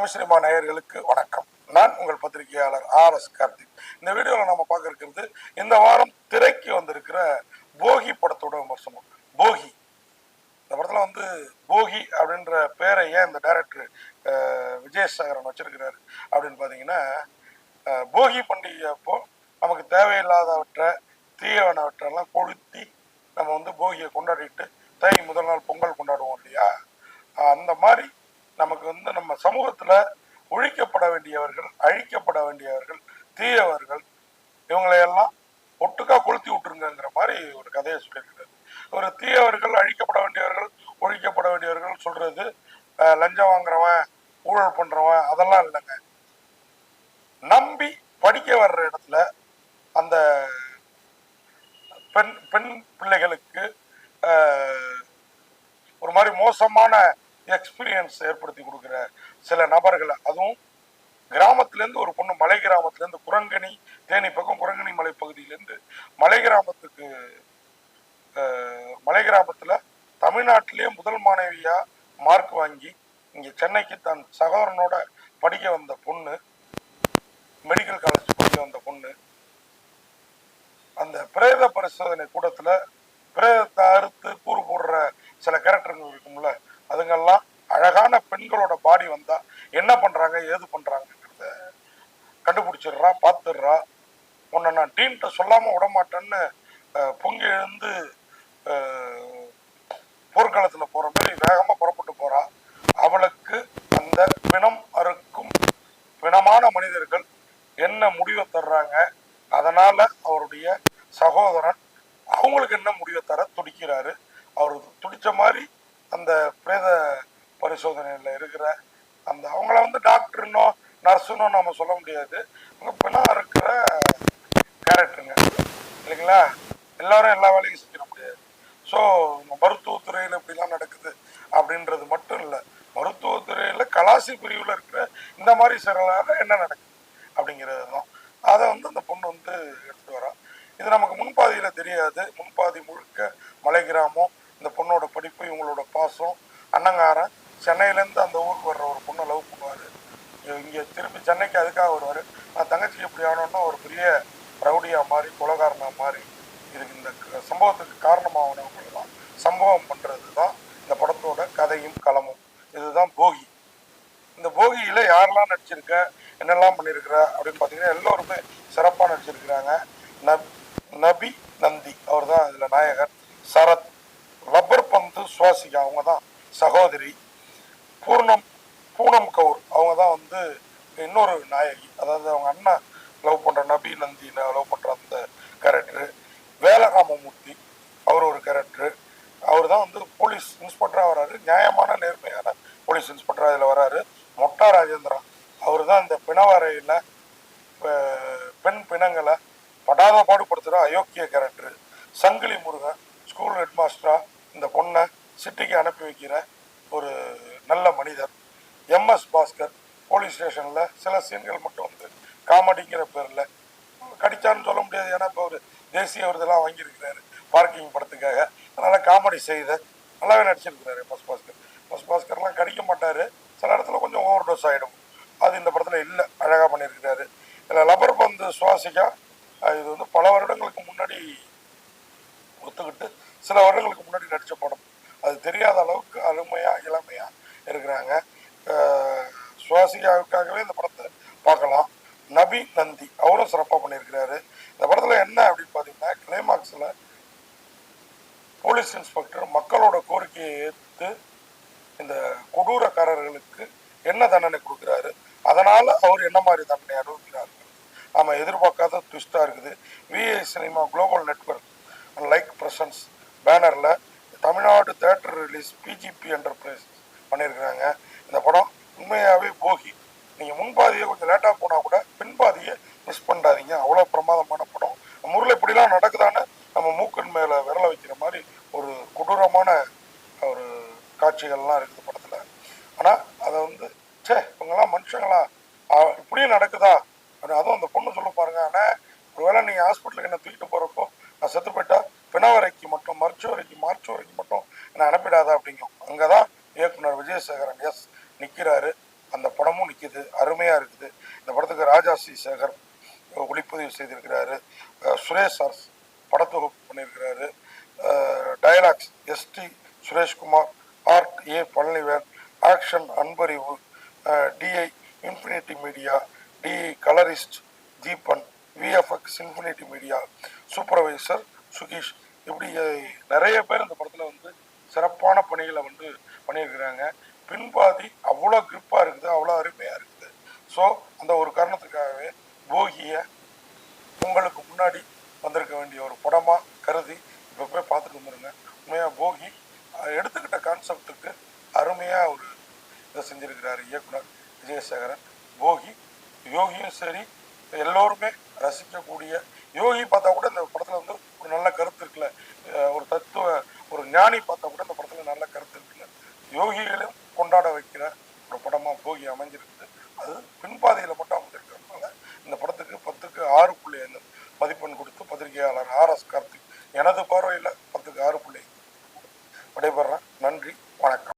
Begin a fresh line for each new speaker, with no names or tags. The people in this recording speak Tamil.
தமிழ் சினிமா நேயர்களுக்கு வணக்கம். நான் உங்கள் பத்திரிகையாளர் ஆர் எஸ் கார்த்திக். இந்த வீடியோவில் நம்ம பார்க்க இருக்கிறது இந்த வாரம் திரைக்கு வந்திருக்கிற போகி படத்தோட விமர்சனம். போகி. இந்த படத்தில் வந்து போகி அப்படின்ற பேரை ஏன் இந்த டைரக்டர் விஜயசாகரன் வச்சிருக்கிறாரு அப்படின்னு பார்த்தீங்கன்னா போகி பண்டிகை அப்போ நமக்கு தேவையில்லாதவற்றை தீயவனவற்றெல்லாம் கொளுத்தி நம்ம வந்து போகியை கொண்டாடிட்டு தை முதல் நாள் பொங்கல் கொண்டாடுவோம் இல்லையா? அந்த மாதிரி நமக்கு வந்து நம்ம சமூகத்தில் ஒழிக்கப்பட வேண்டியவர்கள் அழிக்கப்பட வேண்டியவர்கள் தீயவர்கள் இவங்களையெல்லாம் ஒட்டுக்கா கொளுத்தி விட்டுருங்கிற மாதிரி ஒரு கதையை சொல்லியிருக்கிறது ஒரு தீயவர்கள் அழிக்கப்பட வேண்டியவர்கள் ஒழிக்கப்பட வேண்டியவர்கள் சொல்றது லஞ்சம் வாங்குறவன் ஊழல் பண்றவன் அதெல்லாம் இல்லைங்க. நம்பி படிக்க வர்ற இடத்துல அந்த பெண் பெண் பிள்ளைகளுக்கு ஒரு மாதிரி மோசமான எக்ஸ்பீரியன்ஸ் ஏற்படுத்தி கொடுக்குற சில நபர்களை. அதுவும் கிராமத்துலேருந்து ஒரு பொண்ணு மலை கிராமத்துலேருந்து குரங்கணி தேனி பக்கம் குரங்கணி மலை பகுதியிலேருந்து மலை கிராமத்துக்கு மலை கிராமத்தில் தமிழ்நாட்டிலேயே முதல் மாணவியாக மார்க் வாங்கி இங்கே சென்னைக்கு தன் சகோதரனோட படிக்க வந்த பொண்ணு மெடிக்கல் காலேஜ் படிக்க வந்த பொண்ணு அந்த பிரேத பரிசோதனை கூடத்தில் பிரேதத்தை அறுத்து கூறு போடுற சில கேரக்டர்கள் இருக்கும்ல அதுங்கெல்லாம் அழகான பெண்களோட பாடி வந்தா என்ன பண்றாங்க ஏது பண்றாங்கிறத கண்டுபிடிச்சிடுறா பார்த்துடுறா. உன்னை நான் டீம்கிட்ட சொல்லாம விடமாட்டேன்னு பொங்கி எழுந்து போர்க்களத்தில் போர்க்களத்துல போற மாதிரி வேகமா புறப்பட்டு போறா. அவளுக்கு அந்த பிணம் அறுக்கும் பிணமான மனிதர்கள் என்ன முடிவை தர்றாங்க? அதனால அவருடைய சகோதரன் அவங்களுக்கு என்ன முடிவை தர துடிக்கிறாரு அவர் துடிச்ச மாதிரி அந்த பிரேத பரிசோதனையில் இருக்கிற அந்த அவங்கள வந்து டாக்டர்னோ நர்ஸுனோ நம்ம சொல்ல முடியாது. அங்கே பிணம் இருக்கிற கேரக்டருங்க இல்லைங்களா? எல்லாரும் எல்லா வேலையும் செஞ்சிட முடியாது. ஸோ மருத்துவத்துறையில் இப்படிலாம் நடக்குது அப்படின்றது மட்டும் இல்லை. மருத்துவத்துறையில் கலாசி பிரிவில் இருக்கிற இந்த மாதிரி சிறலாக என்ன நடக்குது அப்படிங்கிறது தான். அதை வந்து அந்த பொண்ணு வந்து எடுத்துகிட்டு வரா. இது நமக்கு முன்பாதியில் தெரியாது. முன்பாதி முழுக்க மலை கிராமம் இவங்களோட பாசம் அண்ணங்காரன் சென்னையிலேருந்து அந்த ஊருக்கு வர்ற ஒரு பொண்ணை லவ் பண்ணுவார். இங்கே திரும்பி சென்னைக்கு அதுக்காக வருவார். நான் தங்கச்சிக்கு இப்படி ஆனோன்னா ஒரு பெரிய ரவுடியாக மாறி கொலகாரனாக மாறி இதுக்கு இந்த சம்பவத்துக்கு காரணமாகனவங்க தான் சம்பவம் பண்ணுறது தான் இந்த படத்தோட கதையும் களமும். இதுதான் போகி. இந்த போகியில் யாரெல்லாம் நடிச்சிருக்க என்னெல்லாம் பண்ணியிருக்கிற அப்படின்னு பார்த்தீங்கன்னா எல்லோருமே சிறப்பாக நடிச்சிருக்கிறாங்க. நப் நபி நந்தி அவர் தான் இதில் நாயகர். சரத் சுவாசிகா அவங்க தான் சகோதரி பூர்ணம் பூனம் கவுர். அவங்க தான் வந்து இன்னொரு நாயகி. அதாவது அவங்க அண்ணா லவ் பண்ணுற நபி நந்தி லவ் பண்ணுற அந்த கேரக்டரு வேலராமமூர்த்தி அவர் ஒரு கேரக்டரு அவர் தான் வந்து போலீஸ் இன்ஸ்பெக்டராக வராரு. நியாயமான நேர்மையான போலீஸ் இன்ஸ்பெக்டராக இதில் வராரு. மொட்டா ராஜேந்திரா அவர் தான் இந்த பிணவரையில் பெண் பிணங்களை படாத பாடுபடுத்துகிற அயோக்கிய கேரக்டரு சங்கிலி முருகன் ஸ்கூல் ஹெட்மாஸ்டராக இந்த பொண்ணை சிட்டிக்கு அனுப்பி வைக்கிற ஒரு நல்ல மனிதர் எம்எஸ் பாஸ்கர் போலீஸ் ஸ்டேஷனில் சில சீன்கள் மட்டும் வந்து காமெடிங்கிற பேரில் கடிச்சான்னு சொல்ல முடியாது. ஏன்னா இப்போ ஒரு தேசிய விருதெல்லாம் வாங்கியிருக்கிறாரு பார்க்கிங் படத்துக்காக. அதனால் காமெடி செய்த நல்லாவே நடிச்சிருக்கிறாரு எம்எஸ் பாஸ்கர். எம்எஸ் பாஸ்கர்லாம் கடிக்க மாட்டார். சில இடத்துல கொஞ்சம் ஓவர் டோஸ் ஆகிடும் அது இந்த படத்தில் இல்லை. அழகாக பண்ணியிருக்கிறாரு. இதில் லப்பர் பந்து சுவாசிக்கா இது வந்து பல வருடங்களுக்கு முன்னாடி ஒத்துக்கிட்டு சில வருடங்களுக்கு முன்னாடி நடித்த படம். அது தெரியாத அளவுக்கு அருமையாக இளமையாக இருக்கிறாங்க. சுவாசிகாவுக்காகவே இந்த படத்தை பார்க்கலாம். நபி நந்தி அவரும் சிறப்பாக பண்ணியிருக்கிறாரு. இந்த படத்தில் என்ன அப்படின்னு பார்த்தீங்கன்னா கிளைமாக்ஸில் போலீஸ் இன்ஸ்பெக்டர் மக்களோட கோரிக்கையை ஏற்று இந்த கொடூரக்காரர்களுக்கு என்ன தண்டனை கொடுக்குறாரு அதனால் அவர் என்ன மாதிரி தண்டனை அனுபவிக்கிறார். நம்ம எதிர்பார்க்காத ட்விஸ்ட்டாக இருக்குது. VA cinema global network like presence பேனரில் Tamil Nadu theatre release BGP enterprise பண்ணியிருக்கிறாங்க. இந்த படம் உண்மையாகவே போகி. நீங்கள் முன்பாதியை கொஞ்சம் லேட்டாக போனால் கூட பின்பாதியை மிஸ் பண்ணாதீங்க அவ்வளோ பிரமாதமான படம். நம்ம ஊரில் இப்படிலாம் நடக்குதான்னு நம்ம மூக்கன் மேலே விரல வைக்கிற மாதிரி ஒரு கொடூரமான ஒரு காட்சிகள்லாம் இருக்குது படத்தில். ஆனால் அதை வந்து ச்சே இவங்கெல்லாம் மனுஷங்களா? இப்படியும் நடக்குதா? அப்படி அதுவும் அந்த பொண்ணு சொல்ல பாருங்க. ஆனால் ஒருவேளை நீங்கள் ஹாஸ்பிட்டலுக்கு என்ன தூக்கிட்டு போகிறப்போ நான் செத்து போயிட்டா மருத்துவரைக்கு மார்ச்சுவரைக்கு மட்டும். ஏன்னா அனுப்பிடாதா அப்படிங்கும் அங்கே தான் இயக்குனர் விஜயசேகரன் எஸ் நிற்கிறாரு அந்த படமும் நிற்கிது அருமையாக இருக்குது. இந்த படத்துக்கு ராஜா சி. சேகர் ஒளிப்பதிவு செய்திருக்கிறாரு. சுரேஷ் சார் படத்தொகுப்பு பண்ணியிருக்கிறாரு. Dialogues ST Sureshkumar art A Palanivel action Anbarivu DI infinity media DI colourist Deepan VFX infinity media supervisor சுகீஷ் இப்படி நிறைய பேர் இந்த படத்தில் வந்து சிறப்பான பணிகளை வந்து பண்ணியிருக்கிறாங்க. பின்பாதி அவ்வளோ கிரிப்பாக இருக்குது அவ்வளோ அருமையாக இருக்குது. ஸோ அந்த ஒரு காரணத்துக்காகவே போகியை உங்களுக்கு முன்னாடி வந்திருக்க வேண்டிய ஒரு படமாக கருதி இப்போ போய் பார்த்துட்டு வந்துருங்க. உண்மையாக போகி எடுத்துக்கிட்ட கான்செப்டுக்கு அருமையாக ஒரு இதை செஞ்சுருக்கிறார் இயக்குனர் விஜயசேகரன். போகி யோகியும் சரி எல்லோருமே ரசிக்கக்கூடிய யோகி பார்த்தா கூட இந்த படத்தில் வந்து ஒரு நல்ல கருத்து இருக்குல்ல அஹ், ஒரு தத்துவ ஒரு ஞானி பார்த்தா கூட அந்த படத்தில் நல்ல கருத்து இருக்குல்ல. யோகிகளையும் கொண்டாட வைக்கிற ஒரு படமாக போகி அமைஞ்சிருக்குது. அது பின்பாதையில் மட்டும் அமைஞ்சிருக்கிறதுனால இந்த படத்துக்கு பத்துக்கு ஆறு புள்ளி ஐந்து மதிப்பெண் கொடுத்து பத்திரிகையாளர் ஆர் எஸ் கார்த்திக் எனது பார்வையில்